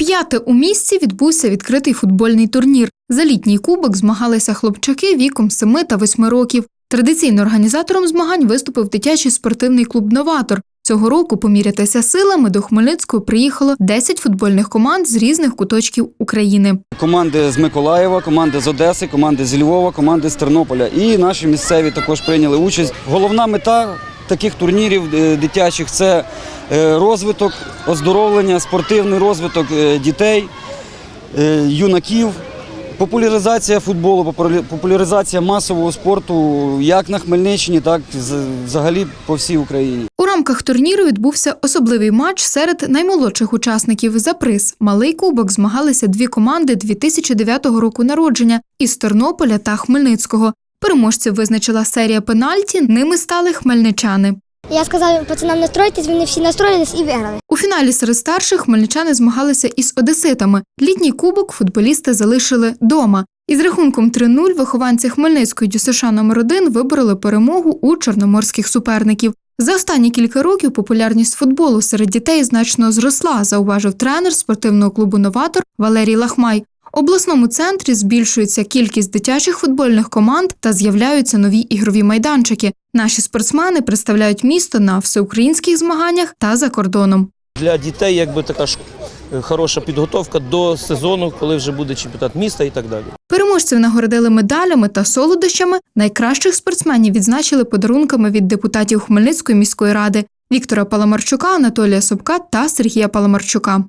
Вп'яте у місті відбувся відкритий футбольний турнір. За літній кубок змагалися хлопчаки віком 7 та 8 років. Традиційно організатором змагань виступив дитячий спортивний клуб Новатор. Цього року помірятися силами до Хмельницького приїхало 10 футбольних команд з різних куточків України. Команди з Миколаєва, команди з Одеси, команди з Львова, команди з Тернополя. І наші місцеві також прийняли участь. Головна мета таких турнірів е, дитячих це е, розвиток, оздоровлення, спортивний розвиток е, дітей, юнаків, популяризація футболу, популяризація масового спорту як на Хмельниччині, так і взагалі по всій Україні. У рамках турніру відбувся особливий матч серед наймолодших учасників. За приз малий кубок змагалися дві команди 2009 року народження із Тернополя та Хмельницького. Переможців визначила серія пенальті. Ними стали хмельничани. Я сказав пацанам настроїтись, вони всі настроїлись і виграли. У фіналі серед старших хмельничани змагалися із одеситами. Літній кубок футболісти залишили дома. Із рахунком 3-0 вихованці Хмельницької ДЮСШ номер 1 вибороли перемогу у чорноморських суперників. За останні кілька років популярність футболу серед дітей значно зросла, зауважив тренер спортивного клубу Новатор Валерій Лахмай. В обласному центрі збільшується кількість дитячих футбольних команд та з'являються нові ігрові майданчики. Наші спортсмени представляють місто на всеукраїнських змаганнях та за кордоном. Для дітей якби така хороша підготовка до сезону, коли вже буде чемпіонат міста і так далі. Переможців нагородили медалями та солодощами. Найкращих спортсменів відзначили подарунками від депутатів Хмельницької міської ради Віктора Паламарчука, Анатолія Собка та Сергія Паламарчука.